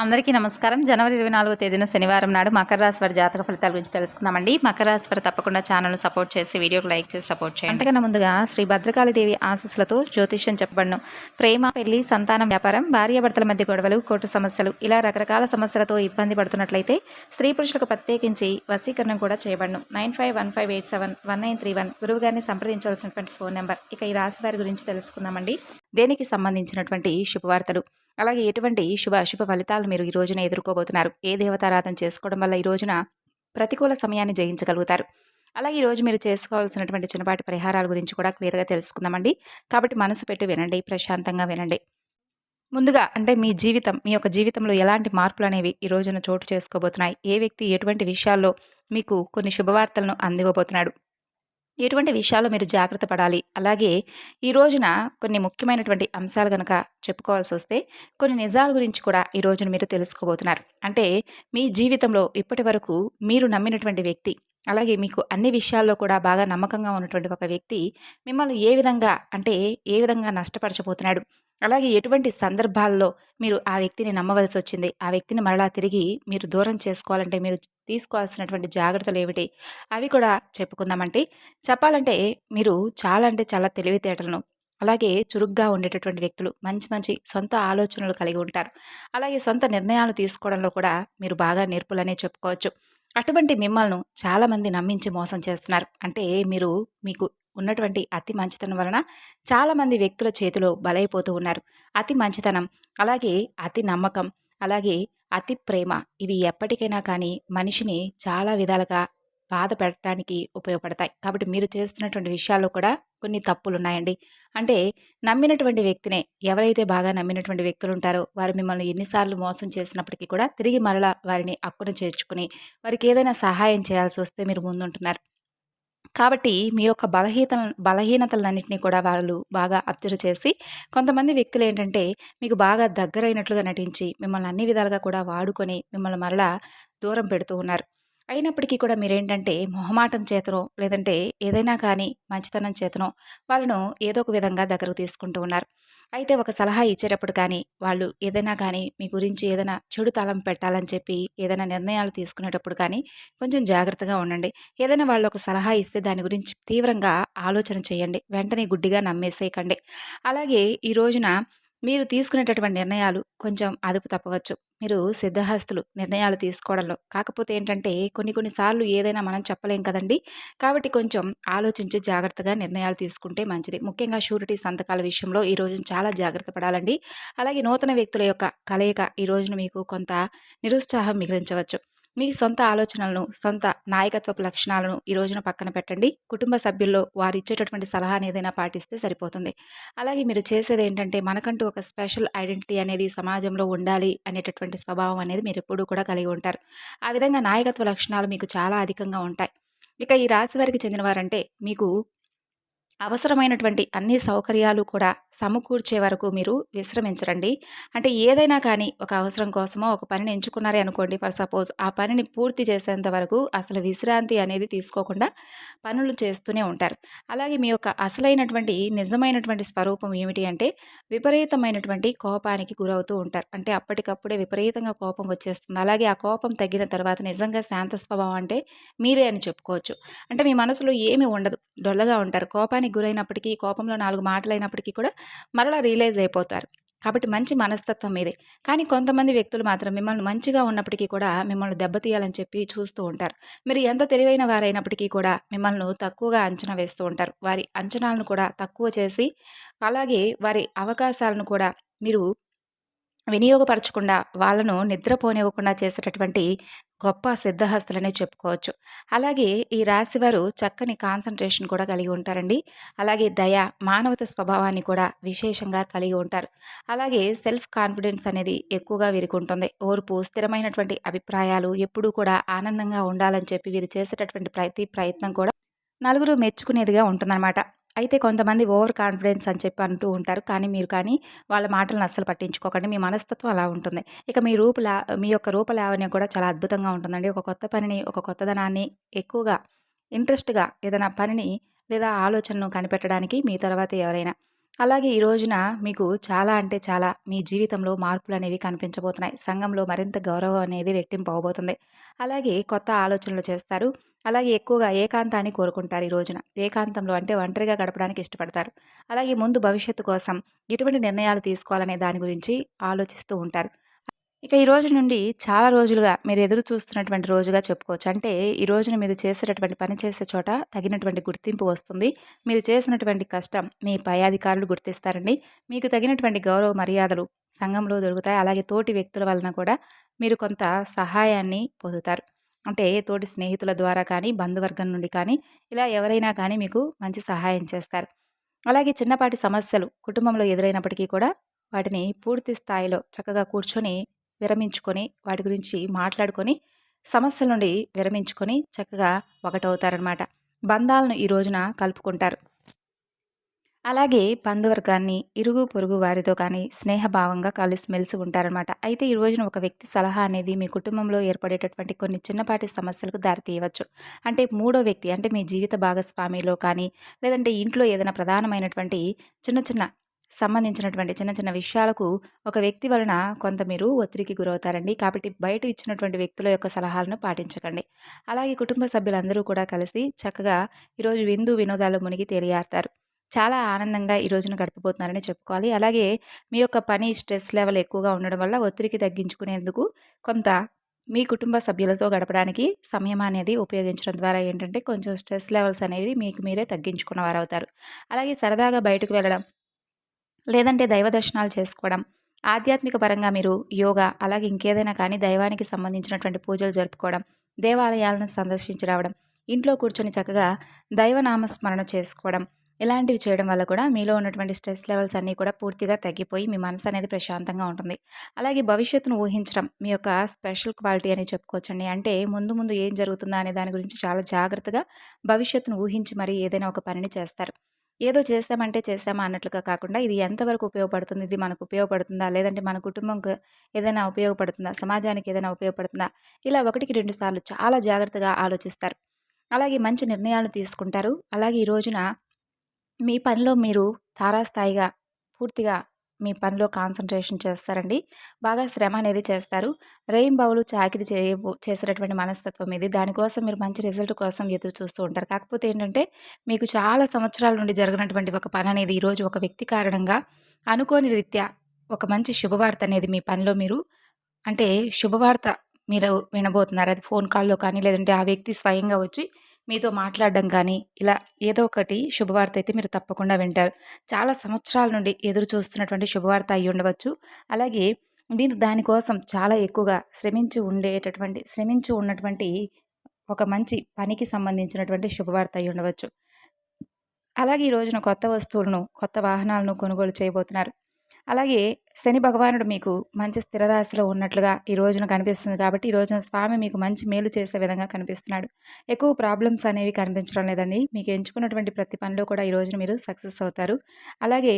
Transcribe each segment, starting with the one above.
అందరికీ నమస్కారం. జనవరి ఇరవై నాలుగో తేదీన శనివారం నాడు మకర రాశి వారి జాతక ఫలితాల గురించి తెలుసుకుందామండి. మకర రాశి వారు తప్పకుండా ఛానల్ను సపోర్ట్ చేసి వీడియోకి లైక్ చేసి సపోర్ట్ చేయండి. అంతకన్నా ముందుగా శ్రీ భద్రకాళీదేవి ఆశస్సులతో జ్యోతిష్యం చెప్పబడను. ప్రేమ పెళ్ళి సంతానం వ్యాపారం భార్యాభర్తల మధ్య గొడవలు కోర్టు సమస్యలు ఇలా రకరకాల సమస్యలతో ఇబ్బంది పడుతున్నట్లయితే స్త్రీ పురుషులకు ప్రత్యేకించి వశీకరణం కూడా చేయబడను. Nine five one five eight seven one nine three one గురువు గారిని సంప్రదించవలసినటువంటి ఫోన్ నెంబర్ ఇక ఈ రాశి వారి గురించి తెలుసుకుందామండి. దేనికి సంబంధించినటువంటి శుభవార్తలు? అలాగే ఎటువంటి శుభ అశుభ ఫలితాలు మీరు ఈ రోజున ఎదుర్కోబోతున్నారు? ఏ దేవతారాధన చేసుకోవడం వల్ల ఈ రోజున ప్రతికూల సమయాన్ని జయించగలుగుతారు? అలాగే ఈ రోజు మీరు చేసుకోవాల్సినటువంటి చిన్నపాటి పరిహారాల గురించి కూడా క్లియర్గా తెలుసుకుందామండి. కాబట్టి మనసు పెట్టి వినండి ప్రశాంతంగా వినండి. ముందుగా అంటే మీ జీవితం మీ యొక్క జీవితంలో ఎలాంటి మార్పులు అనేవి ఈ రోజున చోటు చేసుకోబోతున్నాయి? ఏ వ్యక్తి ఎటువంటి విషయాల్లో మీకు కొన్ని శుభవార్తలను అందివ్వబోతున్నాడు? ఎటువంటి విషయాల్లో మీరు జాగ్రత్త పడాలి? అలాగే ఈ రోజున కొన్ని ముఖ్యమైనటువంటి అంశాలు కనుక చెప్పుకోవాల్సి వస్తే కొన్ని నిజాల గురించి కూడా ఈ రోజున మీరు తెలుసుకోబోతున్నారు. అంటే మీ జీవితంలో ఇప్పటి వరకు మీరు నమ్మినటువంటి వ్యక్తి అలాగే మీకు అన్ని విషయాల్లో కూడా బాగా నమ్మకంగా ఉన్నటువంటి ఒక వ్యక్తి మిమ్మల్ని ఏ విధంగా అంటే ఏ విధంగా నష్టపరచబోతున్నాడు? అలాగే ఎటువంటి సందర్భాల్లో మీరు ఆ వ్యక్తిని నమ్మవలసి వచ్చింది? ఆ వ్యక్తిని మరలా తిరిగి మీరు దూరం చేసుకోవాలంటే మీరు తీసుకోవాల్సినటువంటి జాగ్రత్తలు ఏమిటి? అవి కూడా చెప్పుకుందామంటే చెప్పాలంటే మీరు చాలా అంటే చాలా తెలివితేటలను అలాగే చురుగ్గా ఉండేటటువంటి వ్యక్తులు మంచి మంచి సొంత ఆలోచనలు కలిగి ఉంటారు. అలాగే సొంత నిర్ణయాలు తీసుకోవడంలో కూడా మీరు బాగా నేర్పులనే చెప్పుకోవచ్చు. అటువంటి మిమ్మల్ని చాలామంది నమ్మించి మోసం చేస్తున్నారు. అంటే మీరు మీకు ఉన్నటువంటి అతి మంచితనం వలన చాలామంది వ్యక్తుల చేతిలో బలైపోతూ ఉన్నారు. అతి మంచితనం అలాగే అతి నమ్మకం అలాగే అతి ప్రేమ ఇవి ఎప్పటికైనా కానీ మనిషిని చాలా విధాలుగా బాధ పెట్టడానికి ఉపయోగపడతాయి. కాబట్టి మీరు చేస్తున్నటువంటి విషయాల్లో కూడా కొన్ని తప్పులు ఉన్నాయండి అంటే నమ్మినటువంటి వ్యక్తినే ఎవరైతే బాగా నమ్మినటువంటి వ్యక్తులు ఉంటారో వారు మిమ్మల్ని ఎన్నిసార్లు మోసం చేసినప్పటికీ కూడా తిరిగి మరలా వారిని అక్కున చేర్చుకుని వారికి ఏదైనా సహాయం చేయాల్సి వస్తే మీరు ముందుంటున్నారు. కాబట్టి మీ యొక్క బలహీత బలహీనతలన్నింటినీ కూడా వాళ్ళు బాగా అబ్జర్వ్ చేసి కొంతమంది వ్యక్తులు ఏంటంటే మీకు బాగా దగ్గరైనట్లుగా నటించి మిమ్మల్ని అన్ని విధాలుగా కూడా వాడుకొని మిమ్మల్ని మరలా దూరం పెడుతూ ఉన్నారు. అయినప్పటికీ కూడా మీరేంటంటే మొహమాటం చేతనో లేదంటే ఏదైనా కానీ మంచితనం చేతనో వాళ్ళను ఏదో ఒక విధంగా దగ్గరకు తీసుకుంటూ ఉన్నారు. అయితే ఒక సలహా ఇచ్చేటప్పుడు కానీ వాళ్ళు ఏదైనా కానీ మీ గురించి ఏదైనా చెడు తలం పెట్టాలని చెప్పి ఏదైనా నిర్ణయాలు తీసుకునేటప్పుడు కానీ కొంచెం జాగ్రత్తగా ఉండండి. ఏదైనా వాళ్ళు ఒక సలహా ఇస్తే దాని గురించి తీవ్రంగా ఆలోచన చేయండి. వెంటనే గుడ్డిగా నమ్మేసేయకండి. అలాగే ఈ రోజున మీరు తీసుకునేటటువంటి నిర్ణయాలు కొంచెం అదుపు తప్పవచ్చు. మీరు సిద్ధహస్తులు నిర్ణయాలు తీసుకోవడంలో. కాకపోతే ఏంటంటే కొన్ని కొన్నిసార్లు ఏదైనా మనం చెప్పలేం కదండి. కాబట్టి కొంచెం ఆలోచించి జాగ్రత్తగా నిర్ణయాలు తీసుకుంటే మంచిది. ముఖ్యంగా షూరిటీ సంతకాల విషయంలో ఈ రోజున చాలా జాగ్రత్త పడాలండి. అలాగే నూతన వ్యక్తుల యొక్క కలయిక ఈ రోజున మీకు కొంత నిరుత్సాహం మిగిలించవచ్చు. మీ సొంత ఆలోచనలను సొంత నాయకత్వపు లక్షణాలను ఈ రోజున పక్కన పెట్టండి. కుటుంబ సభ్యుల్లో వారు ఇచ్చేటటువంటి సలహాని ఏదైనా పాటిస్తే సరిపోతుంది. అలాగే మీరు చేసేది ఏంటంటే మనకంటూ ఒక స్పెషల్ ఐడెంటిటీ అనేది సమాజంలో ఉండాలి అనేటటువంటి స్వభావం అనేది మీరు ఎప్పుడూ కూడా కలిగి ఉంటారు. ఆ విధంగా నాయకత్వ లక్షణాలు మీకు చాలా అధికంగా ఉంటాయి. ఇక ఈ రాశి వారికి చెందినవారంటే మీకు అవసరమైనటువంటి అన్ని సౌకర్యాలు కూడా సమకూర్చే వరకు మీరు విశ్రమించరండి. అంటే ఏదైనా కానీ ఒక అవసరం కోసమో ఒక పనిని ఎంచుకున్నారే అనుకోండి ఫర్ సపోజ్ ఆ పనిని పూర్తి చేసేంత వరకు అసలు విశ్రాంతి అనేది తీసుకోకుండా పనులు చేస్తూనే ఉంటారు. అలాగే మీ యొక్క అసలైనటువంటి నిజమైనటువంటి స్వరూపం ఏమిటి అంటే విపరీతమైనటువంటి కోపానికి గురవుతూ ఉంటారు. అంటే అప్పటికప్పుడే విపరీతంగా కోపం వచ్చేస్తుంది. అలాగే ఆ కోపం తగ్గిన తర్వాత నిజంగా శాంత స్వభావం అంటే మీరే అని చెప్పుకోవచ్చు. అంటే మీ మనసులో ఏమి ఉండదు. డొల్లగా ఉంటారు. కోపానికి కోపానికి గురైనప్పటికీ కోపంలో నాలుగు మాటలైనప్పటికీ కూడా మరలా రియలైజ్ అయిపోతారు. కాబట్టి మంచి మనస్తత్వం మీదే కానీ కొంతమంది వ్యక్తులు మాత్రం మిమ్మల్ని మంచిగా ఉన్నప్పటికీ కూడా మిమ్మల్ని దెబ్బతీయాలని చెప్పి చూస్తూ ఉంటారు. మీరు ఎంత తెలివైన వారైనప్పటికీ కూడా మిమ్మల్ని తక్కువగా అంచనా వేస్తూ ఉంటారు. వారి అంచనాలను కూడా తక్కువ చేసి అలాగే వారి అవకాశాలను కూడా మీరు వినియోగపరచకుండా వాళ్ళను నిద్రపోనివ్వకుండా చేసేటటువంటి గొప్ప సిద్ధహస్తులనే చెప్పుకోవచ్చు. అలాగే ఈ రాశివారు చక్కని కాన్సన్ట్రేషన్ కూడా కలిగి ఉంటారండి. అలాగే దయ మానవత స్వభావాన్ని కూడా విశేషంగా కలిగి ఉంటారు. అలాగే సెల్ఫ్ కాన్ఫిడెన్స్ అనేది ఎక్కువగా వీరికి ఉంటుంది. ఓర్పు స్థిరమైనటువంటి అభిప్రాయాలు ఎప్పుడూ కూడా ఆనందంగా ఉండాలని చెప్పి వీరు చేసేటటువంటి ప్రతి ప్రయత్నం కూడా నలుగురు మెచ్చుకునేదిగా ఉంటుందన్నమాట. అయితే కొంతమంది ఓవర్ కాన్ఫిడెన్స్ అని చెప్పి అంటూ ఉంటారు. కానీ మీరు కానీ వాళ్ళ మాటలను అస్సలు పట్టించుకోకండి. మీ మనస్తత్వం అలా ఉంటుంది. ఇక మీ రూపులా మీ యొక్క రూపలావణ్యం కూడా చాలా అద్భుతంగా ఉంటుందండి. ఒక కొత్త పనిని ఒక కొత్తదనాన్ని ఎక్కువగా ఇంట్రెస్ట్గా ఏదైనా పనిని లేదా ఆలోచనను కనిపెట్టడానికి మీ తర్వాత ఎవరైనా అలాగే ఈ రోజున మీకు చాలా అంటే చాలా మీ జీవితంలో మార్పులు అనేవి కనిపించబోతున్నాయి. సంఘంలో మరింత గౌరవం అనేది రెట్టింపు అవబోతుంది. అలాగే కొత్త ఆలోచనలు చేస్తారు. అలాగే ఎక్కువగా ఏకాంతాన్ని కోరుకుంటారు ఈ రోజున. ఏకాంతంలో అంటే ఒంటరిగా గడపడానికి ఇష్టపడతారు. అలాగే ముందు భవిష్యత్తు కోసం ఎటువంటి నిర్ణయాలు తీసుకోవాలనే దాని గురించి ఆలోచిస్తూ ఉంటారు. ఇక ఈ రోజు నుండి చాలా రోజులుగా మీరు ఎదురు చూస్తున్నటువంటి రోజుగా చెప్పుకోవచ్చు. అంటే ఈ రోజున మీరు చేసేటటువంటి పని చేసే చోట తగినటువంటి గుర్తింపు వస్తుంది. మీరు చేసినటువంటి కష్టం మీ పై అధికారులు గుర్తిస్తారండి. మీకు తగినటువంటి గౌరవ మర్యాదలు సంఘంలో దొరుకుతాయి. అలాగే తోటి వ్యక్తుల వలన కూడా మీరు కొంత సహాయాన్ని పొందుతారు. అంటే తోటి స్నేహితుల ద్వారా కానీ బంధువర్గం నుండి కానీ ఇలా ఎవరైనా కానీ మీకు మంచి సహాయం చేస్తారు. అలాగే చిన్నపాటి సమస్యలు కుటుంబంలో ఎదురైనప్పటికీ కూడా వాటిని పూర్తి స్థాయిలో చక్కగా కూర్చొని విరమించుకొని వాటి గురించి మాట్లాడుకొని సమస్యల నుండి విరమించుకొని చక్కగా ఒకటవుతారనమాట బంధాలను ఈ రోజున కలుపుకుంటారు. అలాగే బంధువర్గాన్ని ఇరుగు పొరుగు వారితో కానీ స్నేహభావంగా కలిసిమెలిసి ఉంటారనమాట అయితే ఈ రోజున ఒక వ్యక్తి సలహా అనేది మీ కుటుంబంలో ఏర్పడేటటువంటి కొన్ని చిన్నపాటి సమస్యలకు దారితీయవచ్చు. అంటే మూడో వ్యక్తి అంటే మీ జీవిత భాగస్వామిలో కానీ లేదంటే ఇంట్లో ఏదైనా ప్రధానమైనటువంటి చిన్న చిన్న సంబంధించినటువంటి చిన్న చిన్న విషయాలకు ఒక వ్యక్తి వలన కొంత మీరు ఒత్తిడికి గురవుతారండి. కాబట్టి బయట ఇచ్చినటువంటి వ్యక్తుల యొక్క సలహాలను పాటించకండి. అలాగే కుటుంబ సభ్యులందరూ కూడా కలిసి చక్కగా ఈరోజు విందు వినోదాలు మునిగి తేలియాడతారు. చాలా ఆనందంగా ఈ రోజును గడపబోతున్నారని చెప్పుకోవాలి. అలాగే మీ యొక్క పని స్ట్రెస్ లెవెల్ ఎక్కువగా ఉండడం వల్ల ఒత్తిడికి తగ్గించుకునేందుకు కొంత మీ కుటుంబ సభ్యులతో గడపడానికి సమయం అనేది ఉపయోగించడం ద్వారా ఏంటంటే కొంచెం స్ట్రెస్ లెవెల్స్ అనేవి మీకు మీరే తగ్గించుకున్న వారు అవుతారు అలాగే సరదాగా బయటకు వెళ్ళడం లేదంటే దైవ దర్శనాలు చేసుకోవడం. ఆధ్యాత్మిక పరంగా మీరు యోగా అలాగే ఇంకేదైనా కానీ దైవానికి సంబంధించినటువంటి పూజలు జరుపుకోవడం దేవాలయాలను సందర్శించి రావడం ఇంట్లో కూర్చొని చక్కగా దైవనామస్మరణ చేసుకోవడం ఇలాంటివి చేయడం వల్ల కూడా మీలో ఉన్నటువంటి స్ట్రెస్ లెవెల్స్ అన్నీ కూడా పూర్తిగా తగ్గిపోయి మీ మనసు అనేది ప్రశాంతంగా ఉంటుంది. అలాగే భవిష్యత్తును ఊహించడం మీ యొక్క స్పెషల్ క్వాలిటీ అని చెప్పుకోవచ్చండి. అంటే ముందు ముందు ఏం జరుగుతుందా అనే దాని గురించి చాలా జాగ్రత్తగా భవిష్యత్తును ఊహించి మరి ఏదైనా ఒక పనిని చేస్తారు. ఏదో చేస్తామంటే చేస్తామా అన్నట్లుగా కాకుండా ఇది ఎంతవరకు ఉపయోగపడుతుంది? ఇది మనకు ఉపయోగపడుతుందా? లేదంటే మన కుటుంబంకు ఏదైనా ఉపయోగపడుతుందా? సమాజానికి ఏదైనా ఉపయోగపడుతుందా? ఇలా ఒకటికి రెండు సార్లు చాలా జాగ్రత్తగా ఆలోచిస్తారు. అలాగే మంచి నిర్ణయాలు తీసుకుంటారు. అలాగే ఈ రోజున మీ పనిలో మీరు తారాస్థాయిగా పూర్తిగా మీ పనిలో కాన్సన్ట్రేషన్ చేస్తారండి. బాగా శ్రమ అనేది చేస్తారు. రెయిన్ బౌలు చాకిరి చే చేసేటటువంటి మనస్తత్వం ఇది. దానికోసం మీరు మంచి రిజల్ట్ కోసం ఎదురు చూస్తూ ఉంటారు. కాకపోతే ఏంటంటే మీకు చాలా సంవత్సరాల నుండి జరిగినటువంటి ఒక పని అనేది ఈరోజు ఒక వ్యక్తి కారణంగా అనుకోని రీత్యా ఒక మంచి శుభవార్త అనేది మీ పనిలో మీరు అంటే శుభవార్త మీరు వినబోతున్నారు. అది ఫోన్ కాల్లో కానీ లేదంటే ఆ వ్యక్తి స్వయంగా వచ్చి మీతో మాట్లాడడం కానీ ఇలా ఏదో ఒకటి శుభవార్త అయితే మీరు తప్పకుండా వింటారు. చాలా సంవత్సరాల నుండి ఎదురు చూస్తున్నటువంటి శుభవార్త అయి ఉండవచ్చు. అలాగే మీరు దానికోసం చాలా ఎక్కువగా శ్రమించి ఉండేటటువంటి శ్రమించి ఉన్నటువంటి ఒక మంచి పనికి సంబంధించినటువంటి శుభవార్త అయి ఉండవచ్చు. అలాగే ఈ రోజున కొత్త వస్తువులను కొత్త వాహనాలను కొనుగోలు చేయబోతున్నారు. అలాగే శని భగవానుడు మీకు మంచి స్థిర రాశిలో ఉన్నట్లుగా ఈ రోజున కనిపిస్తుంది కాబట్టి ఈ రోజున స్వామి మీకు మంచి మేలు చేసే విధంగా కనిపిస్తున్నాడు. ఎక్కువ ప్రాబ్లమ్స్ అనేవి కనిపించడం లేదండి. మీకు ఎంచుకున్నటువంటి ప్రతి పనిలో కూడా ఈ రోజున మీరు సక్సెస్ అవుతారు. అలాగే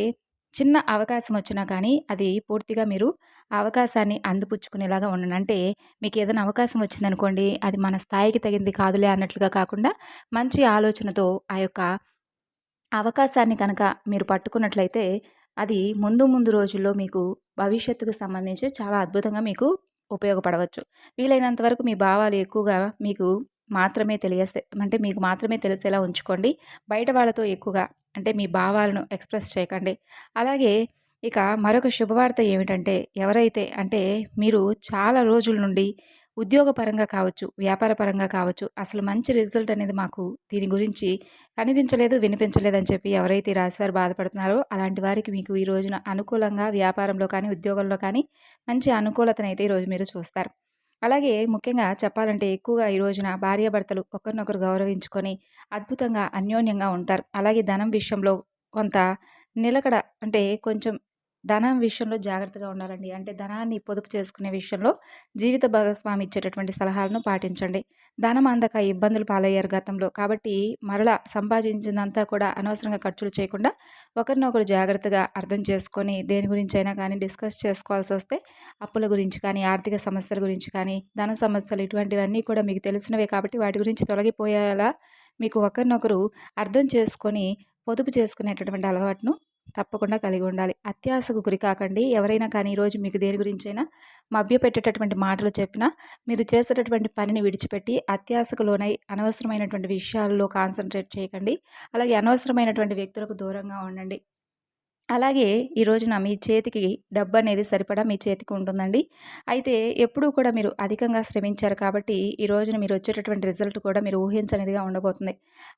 చిన్న అవకాశం వచ్చినా కానీ అది పూర్తిగా మీరు అవకాశాన్ని అందిపుచ్చుకునేలాగా ఉండండి. అంటే మీకు ఏదైనా అవకాశం వచ్చిందనుకోండి అది మన స్థాయికి తగింది కాదులే అన్నట్లుగా కాకుండా మంచి ఆలోచనతో ఆ యొక్క అవకాశాన్ని కనుక మీరు పట్టుకున్నట్లయితే అది ముందు ముందు రోజుల్లో మీకు భవిష్యత్తుకు సంబంధించి చాలా అద్భుతంగా మీకు ఉపయోగపడవచ్చు. వీలైనంత వరకు మీ భావాలు ఎక్కువగా మీకు మాత్రమే తెలియస్తే అంటే మీకు మాత్రమే తెలిసేలా ఉంచుకోండి. బయట వాళ్ళతో ఎక్కువగా అంటే మీ భావాలను ఎక్స్ప్రెస్ చేయకండి. అలాగే ఇక మరొక శుభవార్త ఏమిటంటే ఎవరైతే అంటే మీరు చాలా రోజుల నుండి ఉద్యోగపరంగా కావచ్చు వ్యాపారపరంగా కావచ్చు అసలు మంచి రిజల్ట్ అనేది మాకు దీని గురించి కనిపించలేదు వినిపించలేదు అని చెప్పి ఎవరైతే రాశివారు బాధపడుతున్నారో అలాంటి వారికి మీకు ఈ రోజున అనుకూలంగా వ్యాపారంలో కానీ ఉద్యోగంలో కానీ మంచి అనుకూలతనైతే ఈరోజు మీరు చూస్తారు. అలాగే ముఖ్యంగా చెప్పాలంటే ఎక్కువగా ఈ రోజున భార్యాభర్తలు ఒకరినొకరు గౌరవించుకొని అద్భుతంగా అన్యోన్యంగా ఉంటారు. అలాగే ధనం విషయంలో కొంత నిలకడ అంటే కొంచెం ధనం విషయంలో జాగ్రత్తగా ఉండాలండి. అంటే ధనాన్ని పొదుపు చేసుకునే విషయంలో జీవిత భాగస్వామి ఇచ్చేటటువంటి సలహాలను పాటించండి. ధనం అందక ఇబ్బందులు పాలయ్యారు గతంలో. కాబట్టి మరలా సంపాదించిందంతా కూడా అనవసరంగా ఖర్చులు చేయకుండా ఒకరినొకరు జాగ్రత్తగా అర్థం చేసుకొని దేని గురించి అయినా కానీ డిస్కస్ చేసుకోవాల్సి వస్తే అప్పుల గురించి కానీ ఆర్థిక సమస్యల గురించి కానీ ధన సమస్యలు ఇటువంటివన్నీ కూడా మీకు తెలిసినవే కాబట్టి వాటి గురించి తొలగిపోయేలా మీకు ఒకరినొకరు అర్థం చేసుకొని పొదుపు చేసుకునేటటువంటి అలవాటును తప్పకుండా కలిగి ఉండాలి. అత్యాశకు గురి కాకండి. ఎవరైనా కానీ ఈరోజు మీకు దేని గురించైనా మభ్యపెట్టేటటువంటి మాటలు చెప్పినా మీరు చేసేటటువంటి పనిని విడిచిపెట్టి అత్యాశకు లోనై అనవసరమైనటువంటి విషయాల్లో కాన్సన్ట్రేట్ చేయకండి. అలాగే అనవసరమైనటువంటి వ్యక్తులకు దూరంగా ఉండండి. అలాగే ఈ రోజున మీ చేతికి డబ్బు అనేది సరిపడా మీ చేతికి ఉంటుందండి. అయితే ఎప్పుడూ కూడా మీరు అధికంగా శ్రమించారు కాబట్టి ఈ రోజున మీరు వచ్చేటటువంటి రిజల్ట్ కూడా మీరు ఊహించనిదిగా ఉండబోతుంది.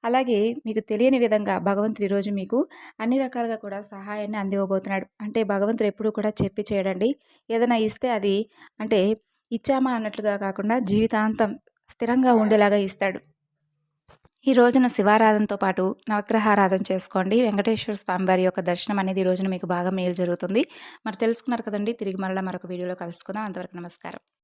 అలాగే మీకు తెలియని విధంగా భగవంతుడు ఈరోజు మీకు అన్ని రకాలుగా కూడా సహాయాన్ని అందివ్వబోతున్నాడు. అంటే భగవంతుడు ఎప్పుడూ కూడా చెప్పి చేయడండి. ఏదైనా ఇస్తే అది అంటే ఇచ్చామా అన్నట్లుగా కాకుండా జీవితాంతం స్థిరంగా ఉండేలాగా ఇస్తాడు. ఈ రోజున శివారాధనతో పాటు నవగ్రహారాధన చేసుకోండి. వెంకటేశ్వర స్వామి వారి యొక్క దర్శనం అనేది ఈ రోజున మీకు బాగా మేలు జరుగుతుంది. మరి తెలుసుకున్నారు కదండి. తిరిగి మరలా మరొక వీడియోలో కలుసుకుందాం. అంతవరకు నమస్కారం.